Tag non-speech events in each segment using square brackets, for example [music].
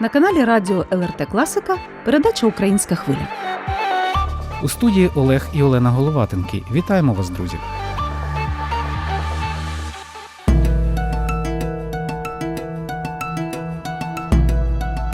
На каналі Радіо ЛРТ Класика передача Українська хвиля. У студії Олег і Олена Головатенки. Вітаємо вас, друзі!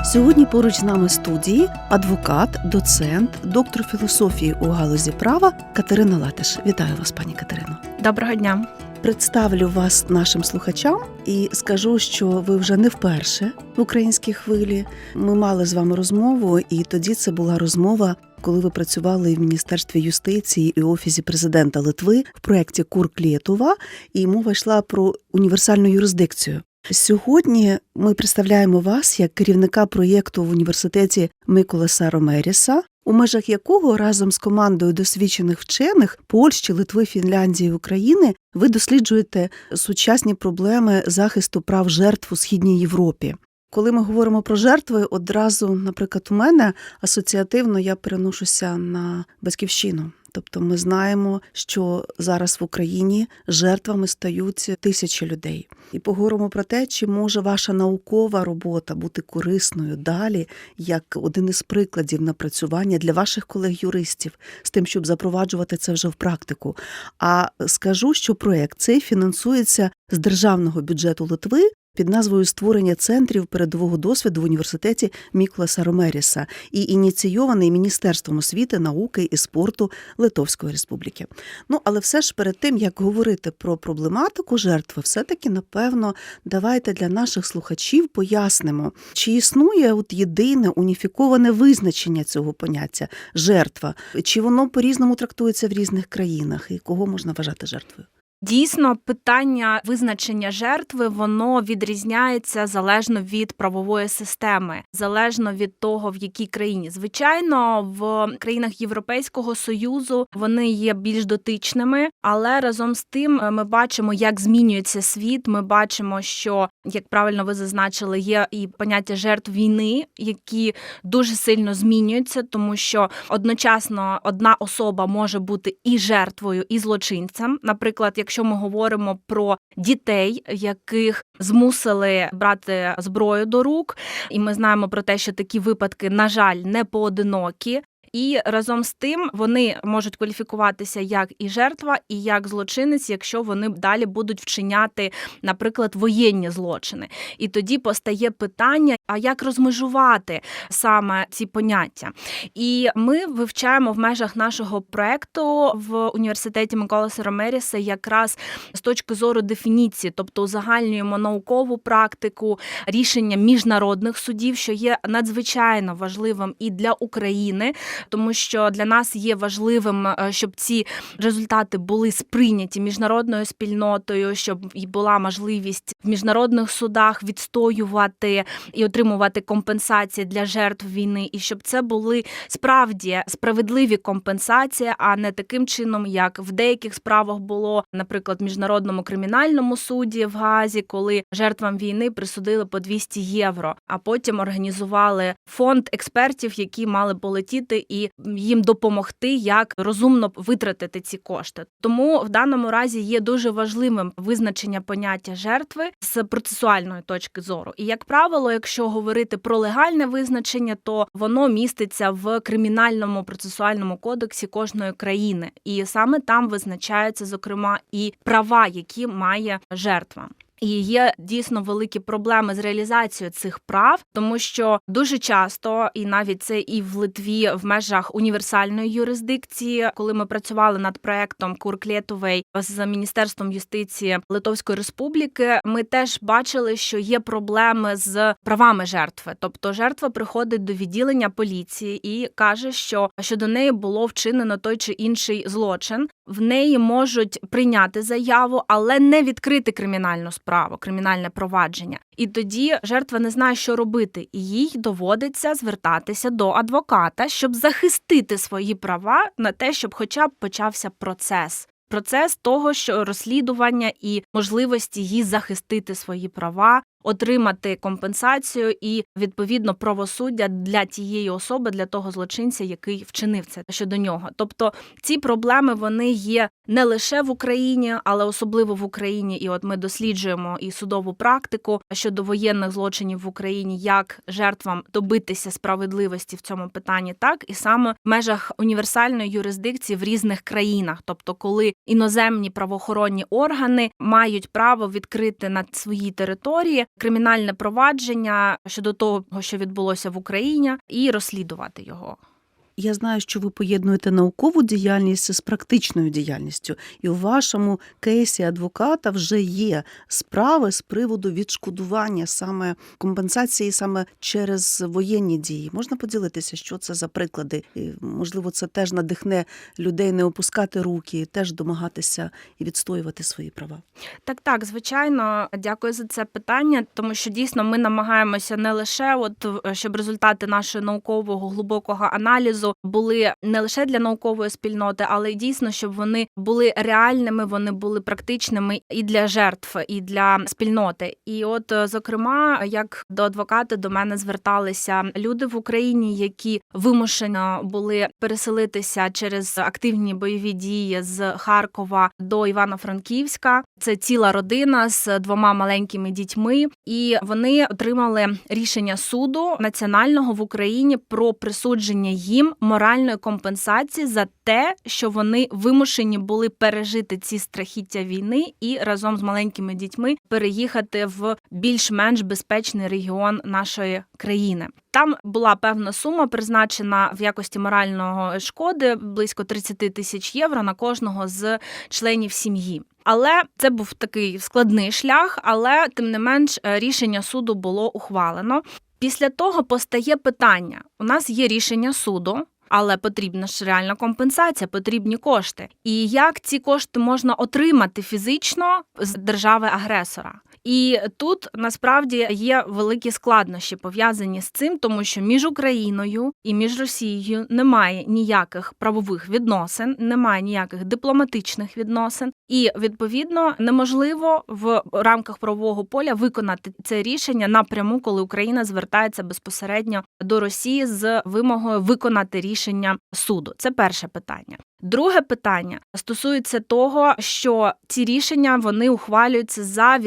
Сьогодні поруч з нами студії адвокат, доцент, доктор філософії у галузі права Катерина Латиш. Вітаю вас, пані Катерино. Доброго дня. Представлю вас нашим слухачам і скажу, що ви вже не вперше в українській хвилі. Ми мали з вами розмову, і тоді це була розмова, коли ви працювали в міністерстві юстиції і офісі президента Литви в проєкті Курк Лєтова, і мова йшла про універсальну юрисдикцію. Сьогодні ми представляємо вас як керівника проєкту в університеті Миколаса Ромеріса, у межах якого разом з командою досвідчених вчених Польщі, Литви, Фінляндії України ви досліджуєте сучасні проблеми захисту прав жертв у східній Європі. Коли ми говоримо про жертви, одразу, наприклад, у мене асоціативно я переношуся на батьківщину. Тобто ми знаємо, що зараз в Україні жертвами стають тисячі людей. І поговоримо про те, чи може ваша наукова робота бути корисною далі, як один із прикладів напрацювання для ваших колег-юристів з тим, щоб запроваджувати це вже в практику. А скажу, що проект цей фінансується з державного бюджету Литви під назвою Створення центрів передового досвіду в університеті Міколаса Ромеріса і ініційований Міністерством освіти, науки і спорту Литовської Республіки. Ну але все ж перед тим як говорити про проблематику жертви, все-таки напевно давайте для наших слухачів пояснимо, чи існує от єдине уніфіковане визначення цього поняття жертва, чи воно по різному трактується в різних країнах, і кого можна вважати жертвою. Дійсно, питання визначення жертви воно відрізняється залежно від правової системи, залежно від того, в якій країні. Звичайно, в країнах Європейського союзу вони є більш дотичними, але разом з тим е, ми бачимо, як змінюється світ. Ми бачимо, що як правильно ви зазначили, є і поняття жертв війни, які дуже сильно змінюються, тому що одночасно одна особа може бути і жертвою, і злочинцем. Наприклад, якщо ми говоримо про дітей, яких змусили брати зброю до рук, і ми знаємо про те, що такі випадки, на жаль, не поодинокі. І разом з тим вони можуть кваліфікуватися як і жертва, і як злочинець, якщо вони далі будуть вчиняти, наприклад, воєнні злочини. І тоді постає питання: а як розмежувати саме ці поняття? І ми вивчаємо в межах нашого проекту в університеті Миколаса Ромеріса якраз з точки зору дефініції, тобто узагальнюємо наукову практику, рішення міжнародних судів, що є надзвичайно важливим і для України тому що для нас є важливим, е, щоб ці результати були сприйняті міжнародною спільнотою, щоб і була можливість в міжнародних судах відстоювати і отримувати компенсації для жертв війни, і щоб це були справді справедливі компенсації, а не таким чином, як в деяких справах було, наприклад, в міжнародному кримінальному суді в Газі, коли жертвам війни присудили по 200 євро, а потім організували фонд експертів, які мали полетіти і їм допомогти, як розумно витратити ці кошти. Тому в даному разі є дуже важливим визначення поняття жертви з процесуальної точки зору. І як правило, якщо говорити про легальне визначення, то воно міститься в кримінальному процесуальному кодексі кожної країни, і саме там визначаються зокрема і права, які має жертва. І є дійсно великі проблеми з реалізацією цих прав, тому що дуже часто, і навіть це і в Литві в межах універсальної юрисдикції, коли ми працювали над проектом Курклєтовей з міністерством юстиції Литовської Республіки, ми теж бачили, що є проблеми з правами жертви. Тобто, жертва приходить до відділення поліції і каже, що щодо неї було вчинено той чи інший злочин. В неї можуть прийняти заяву, але не відкрити кримінальну справу, кримінальне провадження. І тоді жертва не знає, що робити, і їй доводиться звертатися до адвоката, щоб захистити свої права на те, щоб, хоча б почався процес. Процес того, що розслідування і можливості їй захистити свої права отримати компенсацію і відповідно правосуддя для тієї особи, для того злочинця, який вчинив це щодо нього. Тобто ці проблеми вони є не лише в Україні, але особливо в Україні. І от ми досліджуємо і судову практику щодо воєнних злочинів в Україні, як жертвам добитися справедливості в цьому питанні, так і саме в межах універсальної юрисдикції в різних країнах, тобто коли іноземні правоохоронні органи мають право відкрити на своїй території кримінальне провадження щодо того, що відбулося в Україні, і розслідувати його. Я знаю, що ви поєднуєте наукову діяльність з практичною діяльністю, і у вашому кейсі адвоката вже є справи з приводу відшкодування саме компенсації саме через воєнні дії. Можна поділитися, що це за приклади? І, можливо, це теж надихне людей не опускати руки, теж домагатися і відстоювати свої права. Так, так, звичайно, дякую за це питання, тому що дійсно ми намагаємося не лише, от щоб результати нашого наукового глибокого аналізу були не лише для наукової спільноти, але й дійсно, щоб вони були реальними, вони були практичними і для жертв, і для спільноти. І от, е, зокрема, як до адвоката до мене зверталися люди в Україні, які вимушено були переселитися через активні бойові дії з Харкова до Івано-Франківська. Це ціла родина з двома маленькими дітьми, і вони отримали рішення суду національного в Україні про присудження їм моральної компенсації за те, що вони вимушені були пережити ці страхіття війни і разом з маленькими дітьми переїхати в більш-менш безпечний регіон нашої країни. Там була певна сума призначена в якості морального шкоди близько 30 тисяч євро на кожного з членів сім'ї. Але це був такий складний шлях, але тим не менш рішення суду було ухвалено. Після того постає питання: у нас є рішення суду. Але потрібна ж реальна компенсація, потрібні кошти. І як ці кошти можна отримати фізично з держави-агресора? І тут насправді є великі складнощі пов'язані з цим, тому що між Україною і між Росією немає ніяких правових відносин, немає ніяких дипломатичних відносин, і відповідно неможливо в рамках правового поля виконати це рішення напряму, коли Україна звертається безпосередньо до Росії з вимогою виконати рішення суду. Це перше питання. Друге питання стосується того, що ці рішення вони ухвалюються за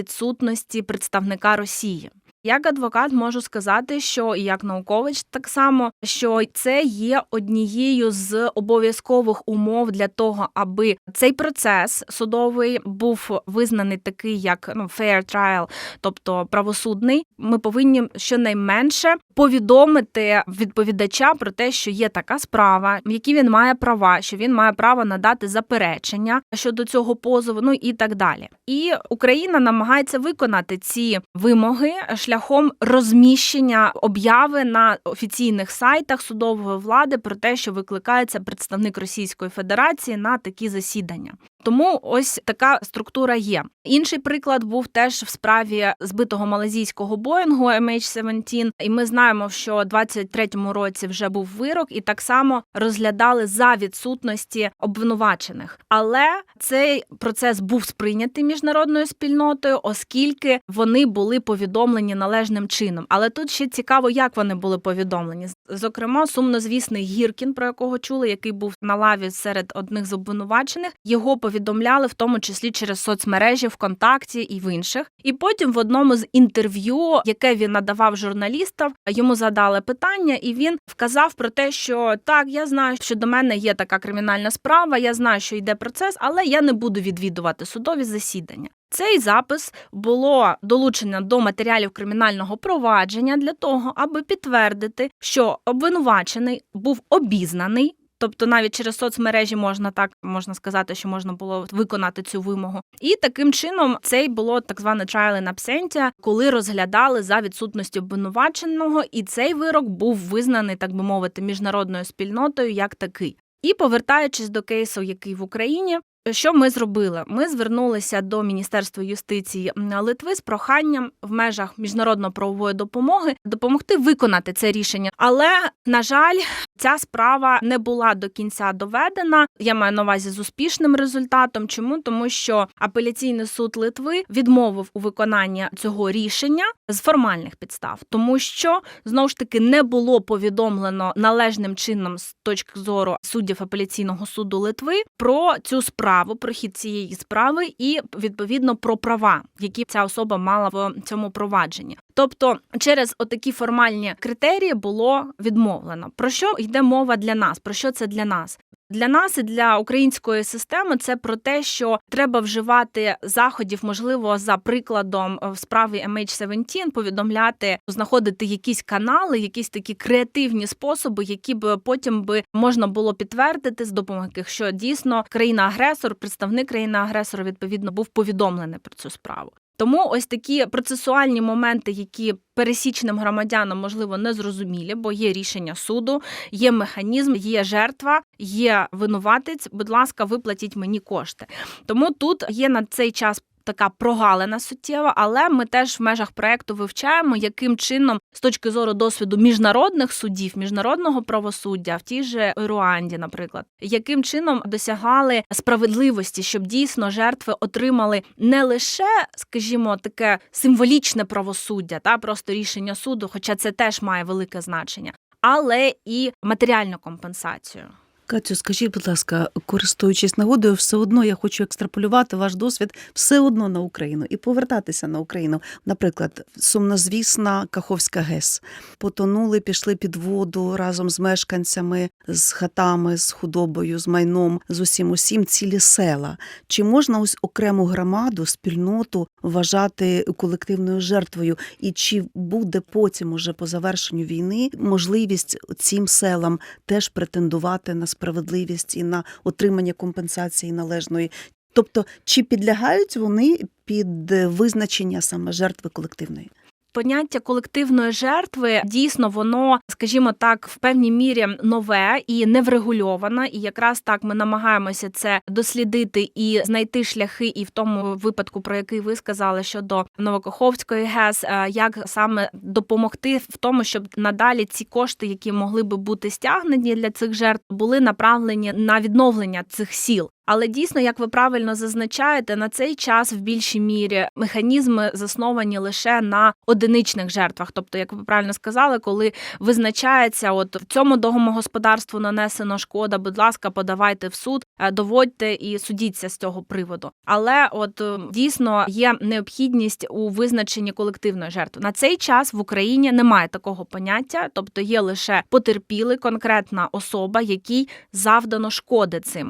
відсутності представника Росії. Як адвокат можу сказати, що і як наукович так само, що це є однією з обов'язкових умов для того, аби цей процес судовий був визнаний такий, як ну fair trial, тобто правосудний. Ми повинні щонайменше повідомити відповідача про те, що є така справа, які він має права, що він має право надати заперечення щодо цього позову, ну і так далі. І Україна намагається виконати ці вимоги шляхом розміщення обяви на офіційних сайтах судової влади про те, що викликається представник Російської Федерації на такі засідання. Тому ось така структура є. Інший приклад був теж в справі збитого малазійського боїнгу MH17, І ми знаємо, що у 23-му році вже був вирок, і так само розглядали за відсутності обвинувачених. Але цей процес був сприйнятий міжнародною спільнотою, оскільки вони були повідомлені належним чином. Але тут ще цікаво, як вони були повідомлені. Зокрема, сумнозвісний Гіркін, про якого чули, який був на лаві серед одних з обвинувачених, його повідомляли в тому числі через соцмережі ВКонтакті і в інших. І потім в одному з інтерв'ю, яке він надавав журналістам, йому задали питання, і він вказав про те, що так, я знаю, що до мене є така кримінальна справа, я знаю, що йде процес, але я не буду відвідувати судові засідання. Цей запис було долучено до матеріалів кримінального провадження для того, аби підтвердити, що обвинувачений був обізнаний. Тобто навіть через соцмережі можна так можна сказати, що можна було виконати цю вимогу, і таким чином цей було так зване trial in absentia, коли розглядали за відсутності обвинуваченого, і цей вирок був визнаний, так би мовити, міжнародною спільнотою як такий. І повертаючись до кейсу, який в Україні, Що ми зробили? Ми звернулися до Міністерства юстиції Литви з проханням в межах міжнародно-правової допомоги допомогти виконати це рішення. Але на жаль, ця справа не була до кінця доведена. Я маю на увазі з успішним результатом. Чому тому, що апеляційний суд Литви відмовив у виконанні цього рішення з формальних підстав, тому що знову ж таки не було повідомлено належним чином з точки зору суддів апеляційного суду Литви про цю справу, про хід цієї справи, і відповідно про права, які ця особа мала в цьому провадженні. Тобто, через отакі формальні критерії було відмовлено. Про що йде мова для нас? Про що це для нас? Для нас і для української системи це про те, що треба вживати заходів, можливо, за прикладом в справі MH17, повідомляти, знаходити якісь канали, якісь такі креативні способи, які б потім би можна було підтвердити з допомогою що дійсно країна-агресор, представник країни-агресора, відповідно був повідомлений про цю справу. Тому ось такі процесуальні моменти, які пересічним громадянам можливо не зрозумілі, бо є рішення суду, є механізм, є жертва, є винуватець. Будь ласка, виплатіть мені кошти. Тому тут є на цей час. Така прогалина суттєва, але ми теж в межах проекту вивчаємо, яким чином, з точки зору досвіду міжнародних судів, міжнародного правосуддя в тій же Руанді, наприклад, яким чином досягали справедливості, щоб дійсно жертви отримали не лише, скажімо, таке символічне правосуддя, та просто рішення суду, хоча це теж має велике значення, але і матеріальну компенсацію. Катю, скажіть, будь ласка, користуючись нагодою, все одно я хочу екстраполювати ваш досвід все одно на Україну і повертатися на Україну. Наприклад, сумнозвісна Каховська ГЕС потонули, пішли під воду разом з мешканцями, з хатами, з худобою, з майном, з усім усім цілі села. Чи можна ось окрему громаду, спільноту вважати колективною жертвою? І чи буде потім, уже по завершенню війни, можливість цим селам теж претендувати на справедливість і на отримання компенсації належної. Тобто, чи підлягають вони під визначення саме жертви колективної? Поняття колективної жертви дійсно воно, скажімо так, в певній мірі нове і не врегульоване. І якраз так ми намагаємося це дослідити і знайти шляхи, і в тому випадку, про який ви сказали щодо Новокоховської ГЕС, е, як саме допомогти в тому, щоб надалі ці кошти, які могли би бути стягнені для цих жертв, були направлені на відновлення цих сіл. Але дійсно, як ви правильно зазначаєте, на цей час в більшій мірі механізми засновані лише на одиничних жертвах. Тобто, як ви правильно сказали, коли визначається, от в цьому домогосподарству нанесено шкода, будь ласка, подавайте в суд, е, доводьте і судіться з цього приводу. Але от е, дійсно є необхідність у визначенні колективної жертви. На цей час в Україні немає такого поняття, тобто є лише потерпілий конкретна особа, якій завдано шкоди цим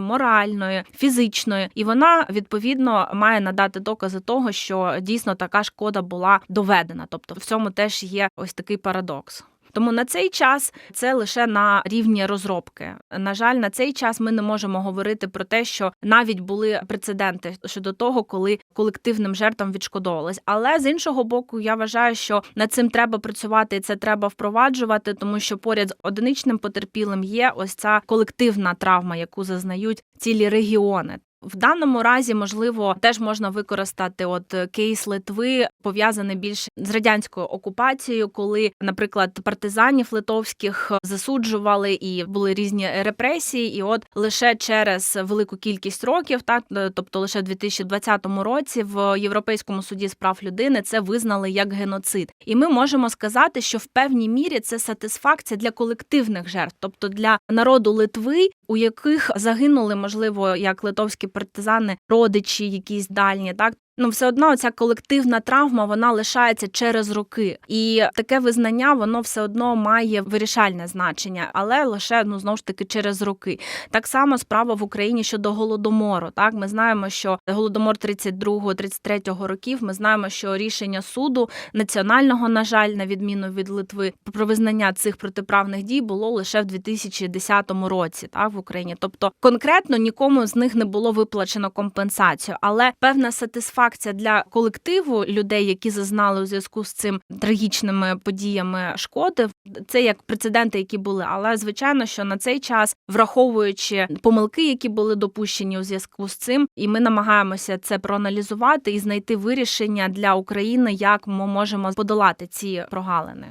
матеріальної моральної, фізичної, і вона відповідно має надати докази того, що дійсно така шкода була доведена. Тобто, в цьому теж є ось такий парадокс. Тому на цей час це лише на рівні розробки. На жаль, на цей час ми не можемо говорити про те, що навіть були прецеденти щодо того, коли колективним жертвам відшкодовувалось. Але з іншого боку, я вважаю, що над цим треба працювати і це треба впроваджувати, тому що поряд з одиничним потерпілим є ось ця колективна травма, яку зазнають цілі регіони. В даному разі, можливо, теж можна використати от кейс Литви, пов'язаний більше з радянською окупацією, коли, наприклад, партизанів литовських засуджували і були різні репресії, і от лише через велику кількість років, так тобто лише в 2020 році, в Європейському суді з прав людини це визнали як геноцид. І ми можемо сказати, що в певній мірі це сатисфакція для колективних жертв, тобто для народу Литви, у яких загинули, можливо, як литовські партизани, родичі, якісь дальні, так ну все одно ця колективна травма вона лишається через роки, і таке визнання воно все одно має вирішальне значення, але лише ну знову ж таки через роки. Так само справа в Україні щодо голодомору. Так ми знаємо, що голодомор 32-33 років. Ми знаємо, що рішення суду національного, на жаль, на відміну від Литви, про визнання цих протиправних дій було лише в 2010 році, так в Україні. Тобто конкретно нікому з них не було виплачено компенсацію, але певна сатисфакція сатисфакція для колективу людей, які зазнали у зв'язку з цим трагічними подіями шкоди. Це як прецеденти, які були. Але звичайно, що на цей час, враховуючи помилки, які були допущені у зв'язку з цим, і ми намагаємося це проаналізувати і знайти вирішення для України, як ми можемо подолати ці прогалини.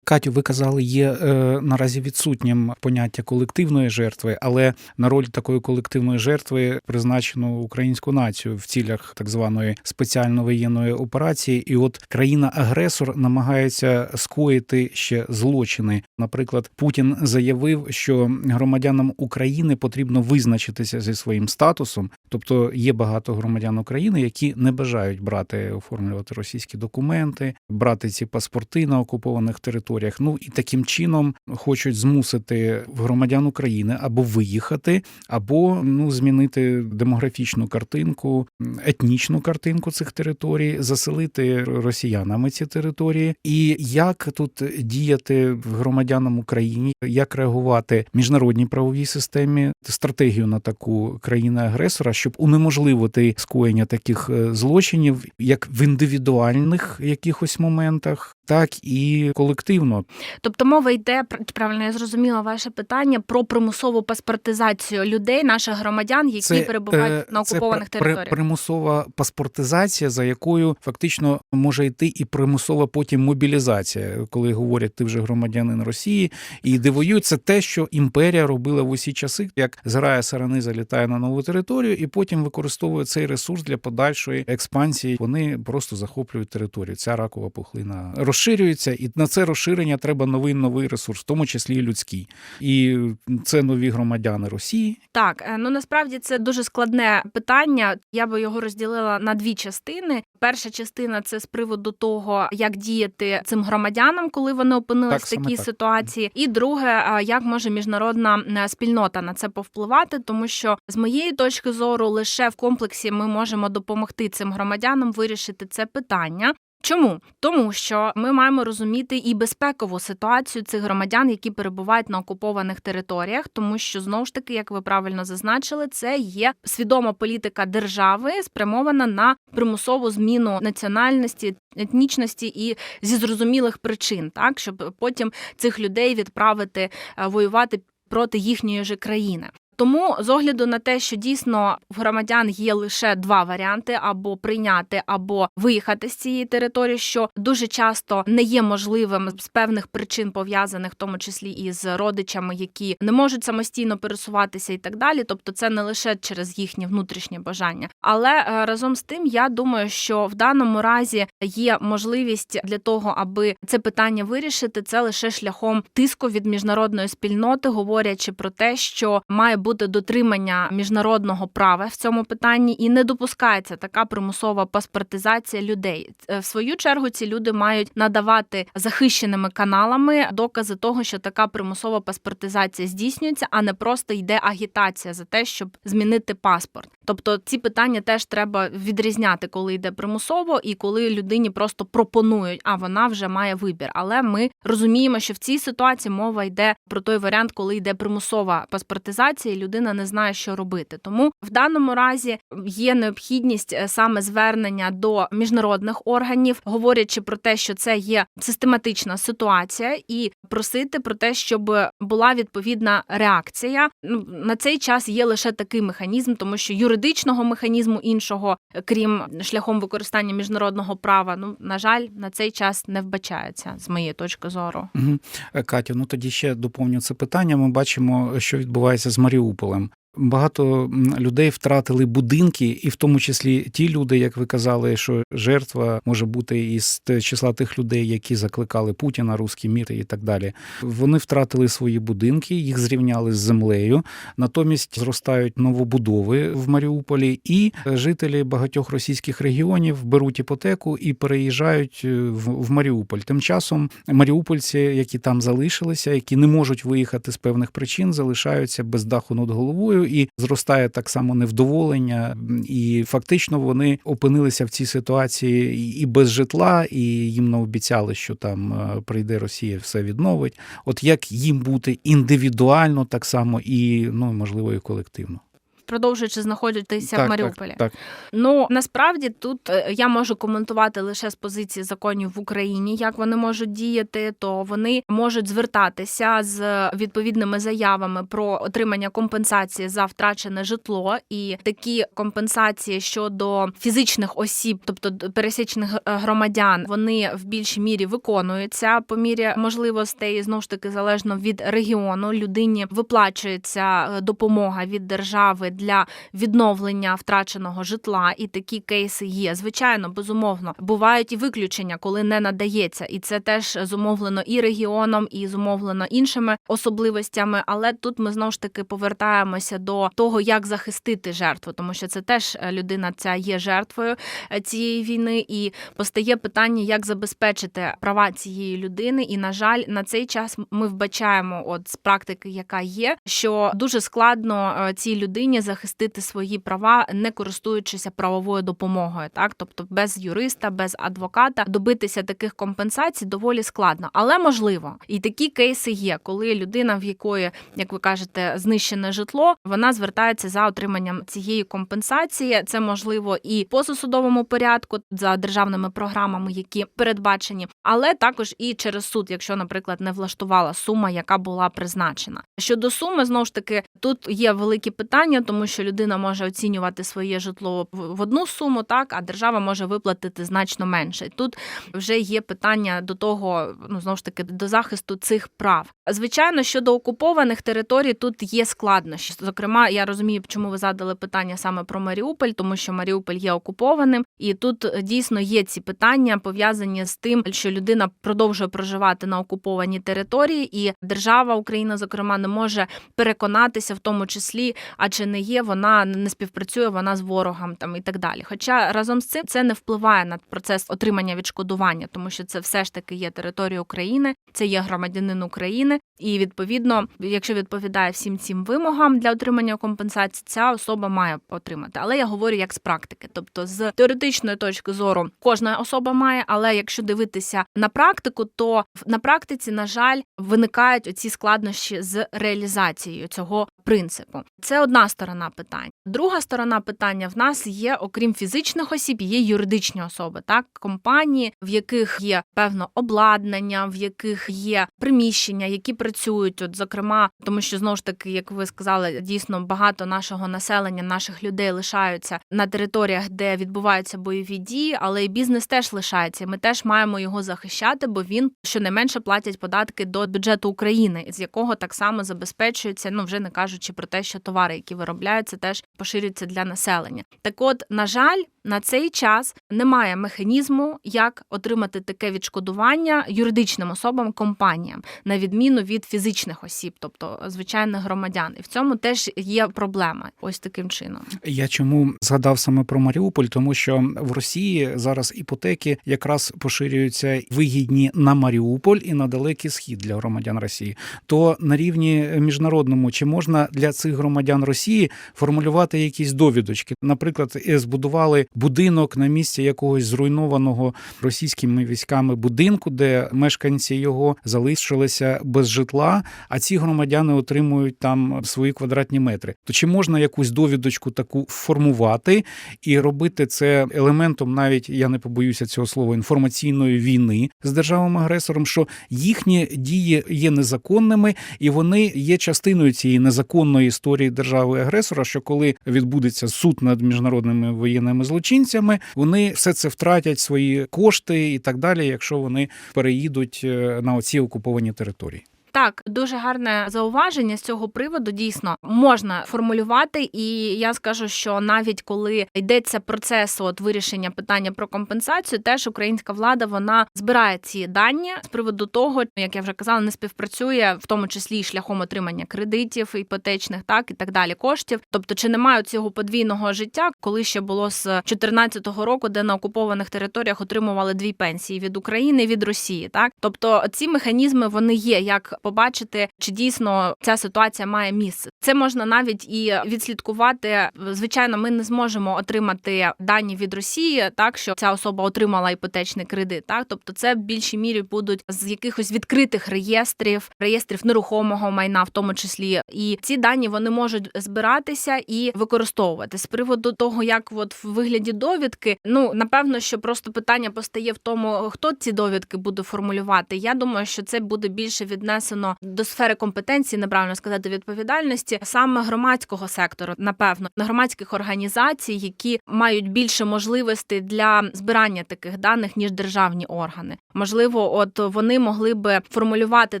Катю, ви казали, є е, наразі відсутнім поняття колективної жертви, але на роль такої колективної жертви призначено українську націю в цілях так званої спеціально воєнної операції. І от країна-агресор намагається скоїти ще злочини. Наприклад, Путін заявив, що громадянам України потрібно визначитися зі своїм статусом. Тобто є багато громадян України, які не бажають брати оформлювати російські документи, брати ці паспорти на окупованих територіях. Ну і таким чином хочуть змусити громадян України або виїхати, або ну змінити демографічну картинку, етнічну картинку цих територій, заселити росіянами ці території. І як тут діяти громадянам України, як реагувати міжнародній правовій системі, стратегію на таку країну-агресора, щоб унеможливити скоєння таких е, злочинів, як в індивідуальних якихось моментах, так і колективно. Тобто мова йде пр- правильно, я зрозуміла ваше питання про примусову паспортизацію людей, наших громадян, які перебувають е, на окупованих це територіях. примусова паспортизація, за якою фактично може йти і примусова потім мобілізація, коли говорять, ти вже громадянин Росії, і де воюють. Це те, що імперія робила в усі часи, як зграя сарани залітає на нову територію, і потім використовує цей ресурс для подальшої експансії. Вони просто захоплюють територію. Ця ракова пухлина розширюється, і на це розширення треба новий новий ресурс, в тому числі і людський. І це нові громадяни Росії, Так, е, ну насправді це дуже складне питання. Я би його розділила на дві частини. Перша частина це з приводу того, як діяти цим громадянам, коли вони опинились Так, в такій так. ситуації. І друге, як може міжнародна е, спільнота на це повпливати, тому що з моєї точки зору, лише в комплексі ми можемо допомогти цим громадянам вирішити це питання. Чому? Тому що ми маємо розуміти і безпекову ситуацію цих громадян, які перебувають на окупованих територіях, тому що знову ж таки, як ви правильно зазначили, це є свідома політика держави, спрямована на примусову зміну національності, етнічності і зі зрозумілих причин, так щоб потім цих людей відправити е, воювати проти їхньої ж країни. Тому з огляду на те, що дійсно в громадян є лише два варіанти: або прийняти, або виїхати з цієї території, що дуже часто не є можливим з певних причин пов'язаних, в тому числі і з родичами, які не можуть самостійно пересуватися і так далі. Тобто, це не лише через їхнє внутрішнє бажання. Але е, разом з тим, я думаю, що в даному разі є можливість для того, аби це питання вирішити, це лише шляхом тиску від міжнародної спільноти, говорячи про те, що має бути дотримання міжнародного права в цьому питанні, і не допускається така примусова паспортизація людей. Е, В свою чергу ці люди мають надавати захищеними каналами докази того, що така примусова паспортизація здійснюється, а не просто йде агітація за те, щоб змінити паспорт. Тобто ці питання теж треба відрізняти, коли йде примусово, і коли людині просто пропонують, а вона вже має вибір. Але ми розуміємо, що в цій ситуації мова йде про той варіант, коли йде примусова паспортизація, людина не знає, що робити. Тому в даному разі є необхідність е, саме звернення до міжнародних органів, говорячи про те, що це є систематична ситуація, і просити про те, щоб була відповідна реакція. Ну на цей час є лише такий механізм, тому що юридичного механізму іншого, е, крім шляхом використання міжнародного права, ну на жаль, на цей час не вбачається з моєї точки зору. Угу. Катю, ну тоді ще доповню це питання. Ми бачимо, що відбувається з Маріуполем куполом, Багато людей втратили будинки, і в тому числі ті люди, як ви казали, що жертва може бути із числа тих людей, які закликали Путіна, руський мір і так далі. Вони втратили свої будинки, їх зрівняли з землею. Натомість зростають новобудови в Маріуполі, і жителі багатьох російських регіонів беруть іпотеку і переїжджають е, в Маріуполь. Тим часом маріупольці, які там залишилися, які не можуть виїхати з певних причин, залишаються без даху над головою, і зростає так само невдоволення. І фактично вони опинилися в цій ситуації і- без житла, і їм наобіцяли, що там е, прийде Росія, все відновить. От як їм бути індивідуально так само і ну можливо і колективно. Продовжуючи знаходитися Так, в Маріуполі. Так, так. Ну насправді тут е, я можу коментувати лише з позиції законів в Україні, як вони можуть діяти, то вони можуть звертатися з відповідними заявами про отримання компенсації за втрачене житло, і такі компенсації щодо фізичних осіб, тобто пересічних е, громадян, вони в більшій мірі виконуються по мірі можливостей. Знову ж таки, залежно від регіону, людині виплачується е, допомога від держави для відновлення втраченого житла, і такі кейси є. Звичайно, безумовно, бувають і виключення, коли не надається, і це теж зумовлено і регіоном, і зумовлено іншими особливостями. Але тут ми знову ж таки повертаємося до того, як захистити жертву, тому що це теж е, людина ця є жертвою е, цієї війни, і постає питання, як забезпечити права цієї людини. І на жаль, на цей час ми вбачаємо, от з практики, яка є, що дуже складно е, цій людині захистити свої права, не користуючися правовою допомогою, так тобто без юриста, без адвоката добитися таких компенсацій доволі складно, але можливо. І такі кейси є, коли людина, в якої, як ви кажете, знищене житло, вона звертається за отриманням цієї компенсації. Це можливо і по засудовому порядку за державними програмами, які передбачені, але також і через суд, якщо, наприклад, не влаштувала сума, яка була призначена. Щодо суми, знову ж таки, тут є великі питання, тому що людина може оцінювати своє житло в одну суму, так а держава може виплатити значно менше. Тут вже є питання до того, ну знову ж таки, до захисту цих прав. Звичайно, щодо окупованих територій, тут є складнощі. Зокрема, я розумію, чому ви задали питання саме про Маріуполь, тому що Маріуполь є окупованим, і тут е, дійсно є ці питання пов'язані з тим, що людина продовжує проживати на окупованій території, і держава Україна, зокрема, не може переконатися в тому числі, а чи не вона не співпрацює вона з ворогом там і так далі. Хоча разом з цим це не впливає на процес отримання відшкодування, тому що це все ж таки є територія України, це є громадянин України, і відповідно, якщо відповідає всім цим вимогам для отримання компенсації, ця особа має отримати. Але я говорю як з практики, тобто з теоретичної точки зору кожна особа має, але якщо дивитися на практику, то на практиці, на жаль, виникають оці складнощі з реалізацією цього принципу. Це одна сторона питань. Друга сторона питання в нас є, окрім фізичних осіб, є юридичні особи, так компанії, в яких є певно обладнання, в яких є приміщення, які працюють. От зокрема, тому що знову ж таки, як ви сказали, дійсно багато нашого населення, наших людей лишаються на територіях, де відбуваються бойові дії, але і бізнес теж лишається. Ми теж маємо його захищати, бо він щонайменше платять податки до бюджету України, з якого так само забезпечується. Ну вже не кажучи про те, що товари, які виробляються, теж поширюються для населення. Так, от, на жаль. На цей час немає механізму, як отримати таке відшкодування юридичним особам компаніям, на відміну від фізичних осіб, тобто звичайних громадян. І в цьому теж є проблема. Ось таким чином. Я чому згадав саме про Маріуполь, тому що в Росії зараз іпотеки якраз поширюються вигідні на Маріуполь і на далекий схід для громадян Росії. То на рівні міжнародному чи можна для цих громадян Росії формулювати якісь довідочки? Наприклад, е, збудували будинок на місці якогось зруйнованого російськими військами будинку, де мешканці його залишилися без житла, а ці громадяни отримують там свої квадратні метри. То чи можна якусь довідочку таку формувати і робити це елементом, навіть я не побоюся цього слова, інформаційної війни з державами агресором, що їхні дії є незаконними і вони є частиною цієї незаконної історії держави агресора, що коли відбудеться суд над міжнародними воєнними злочинцями, вони все це втратять свої кошти і так далі, якщо вони переїдуть е, на оці окуповані території. Так, дуже гарне зауваження з цього приводу. Дійсно можна формулювати, і я скажу, що навіть коли йдеться процес от вирішення питання про компенсацію, теж українська влада вона збирає ці дані з приводу того, як я вже казала, не співпрацює в тому числі шляхом отримання кредитів іпотечних, так і так далі, коштів. Тобто, чи немає цього подвійного життя, коли ще було з 2014 року, де на окупованих територіях отримували дві пенсії від України від Росії, так? Тобто ці механізми вони є як побачити, чи дійсно ця ситуація має місце. Це можна навіть і відслідкувати. Звичайно, ми не зможемо отримати дані від Росії, так що ця особа отримала іпотечний кредит. Так, тобто, це в більшій мірі будуть з якихось відкритих реєстрів, реєстрів нерухомого майна, в тому числі, і ці дані вони можуть збиратися і використовувати з приводу того, як от в вигляді довідки. Ну напевно, що просто питання постає в тому, хто ці довідки буде формулювати. Я думаю, що це буде більше віднесено до сфери компетенції, неправильно сказати, відповідальності саме громадського сектору, напевно, громадських організацій, які мають більше можливостей для збирання таких даних ніж державні органи. Можливо, от вони могли би формулювати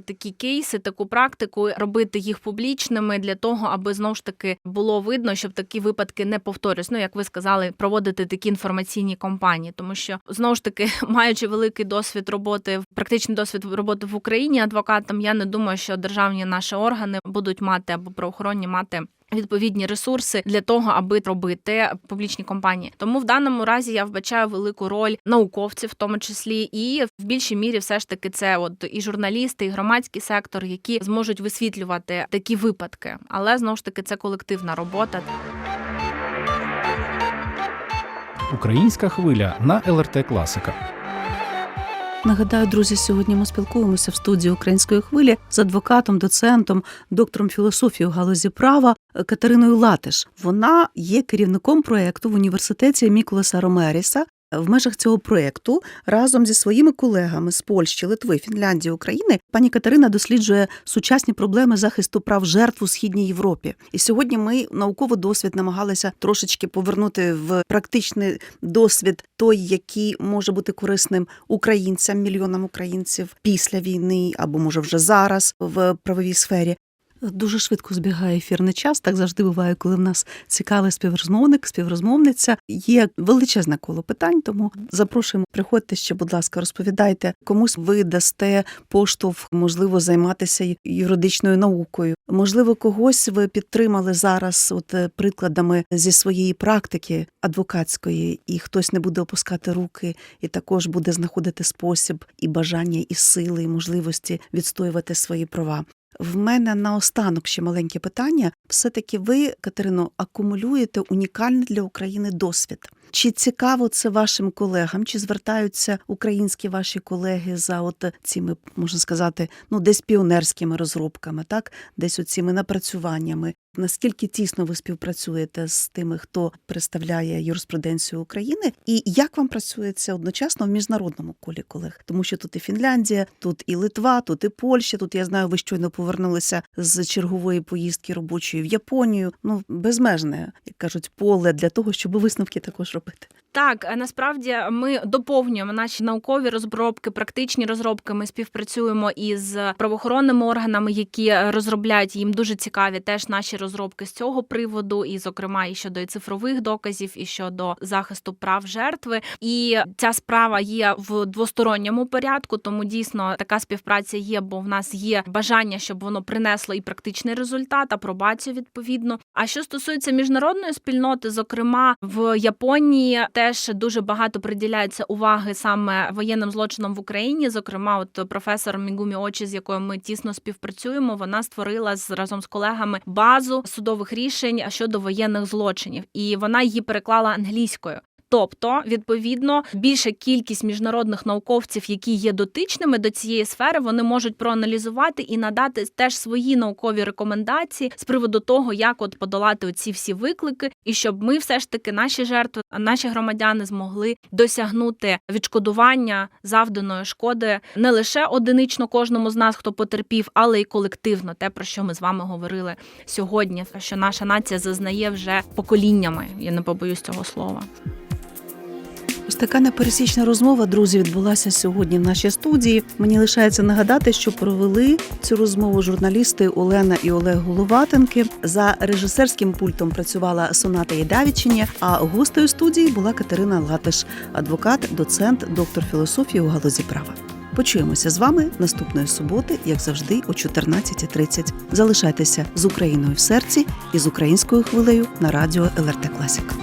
такі кейси, таку практику, робити їх публічними для того, аби знову ж таки було видно, щоб такі випадки не повторюсь. Ну як ви сказали, проводити такі інформаційні кампанії, тому що знову ж таки, [laughs] маючи великий досвід роботи, практичний досвід роботи в Україні адвокатом, я не думаю, що державні наші органи будуть мати або правоохоронні мати. Відповідні ресурси для того, аби робити публічні компанії. Тому в даному разі я вбачаю велику роль науковців, в тому числі, і в більшій мірі, все ж таки, це от і журналісти, і громадський сектор, які зможуть висвітлювати такі випадки. Але знову ж таки, це колективна робота. Українська хвиля на ЛРТ Класика. Нагадаю, друзі, сьогодні ми спілкуємося в студії української хвилі з адвокатом, доцентом, доктором філософії у галузі права Катериною Латиш. Вона є керівником проєкту в університеті Міколаса Ромеріса. В межах цього проєкту разом зі своїми колегами з Польщі, Литви, Фінляндії, України пані Катерина досліджує сучасні проблеми захисту прав жертв у східній Європі. І сьогодні ми науковий досвід намагалися трошечки повернути в практичний досвід той, який може бути корисним українцям, мільйонам українців після війни або може вже зараз в правовій сфері. Дуже швидко збігає ефірний час. Так завжди буває, коли в нас цікавий співрозмовник, співрозмовниця. Є величезне коло питань, тому запрошуємо. Приходьте ще, будь ласка, розповідайте комусь. Ви дасте поштовх, можливо, займатися юридичною наукою. Можливо, когось ви підтримали зараз, от е, прикладами зі своєї практики адвокатської, і хтось не буде опускати руки, і також буде знаходити спосіб і бажання, і сили, і можливості відстоювати свої права. В мене наостанок ще маленьке питання. Все-таки ви, Катерино, акумулюєте унікальний для України досвід. Чи цікаво це вашим колегам? Чи звертаються українські ваші колеги за от цими, можна сказати, ну десь піонерськими розробками, так десь оціми напрацюваннями? Наскільки тісно ви співпрацюєте з тими, хто представляє юриспруденцію України, і як вам працюється одночасно в міжнародному колі колег? Тому що тут і Фінляндія, тут і Литва, тут і Польща. Тут я знаю, ви щойно повернулися з чергової поїздки робочої в Японію. Ну безмежне, як кажуть, поле для того, щоб висновки також робити. Так, е, насправді ми доповнюємо наші наукові розробки, практичні розробки. Ми співпрацюємо із правоохоронними органами, які розробляють їм дуже цікаві теж наші розробки з цього приводу, і, зокрема, і щодо і цифрових доказів, і щодо захисту прав жертви. І ця справа є в двосторонньому порядку, тому дійсно така співпраця є, бо в нас є бажання, щоб воно принесло і практичний результат, апробацію відповідно. А що стосується міжнародної спільноти, зокрема в Японії теж дуже багато приділяється уваги саме воєнним злочинам в Україні. Зокрема, от професор Мігумі Очі, з якою ми тісно співпрацюємо, вона створила з разом з колегами базу судових рішень щодо воєнних злочинів, і вона її переклала англійською. Тобто, відповідно, більша кількість міжнародних науковців, які є дотичними до цієї сфери, вони можуть проаналізувати і надати теж свої наукові рекомендації з приводу того, як от подолати оці всі виклики, і щоб ми все ж таки наші жертви, наші громадяни змогли досягнути відшкодування завданої шкоди не лише одинично кожному з нас, хто потерпів, але й колективно, те про що ми з вами говорили сьогодні, що наша нація зазнає вже поколіннями. Я не побоюсь цього слова. Ось така непересічна розмова, друзі, відбулася сьогодні в нашій студії. Мені лишається нагадати, що провели цю розмову журналісти Олена і Олег Головатенки. За режисерським пультом працювала Соната Єдавічиня, а гостею студії була Катерина Латиш, адвокат, доцент, доктор філософії у галузі права. Почуємося з вами наступної суботи, як завжди, о 14.30. Залишайтеся з Україною в серці і з українською хвилею на радіо ЛРТ Класік.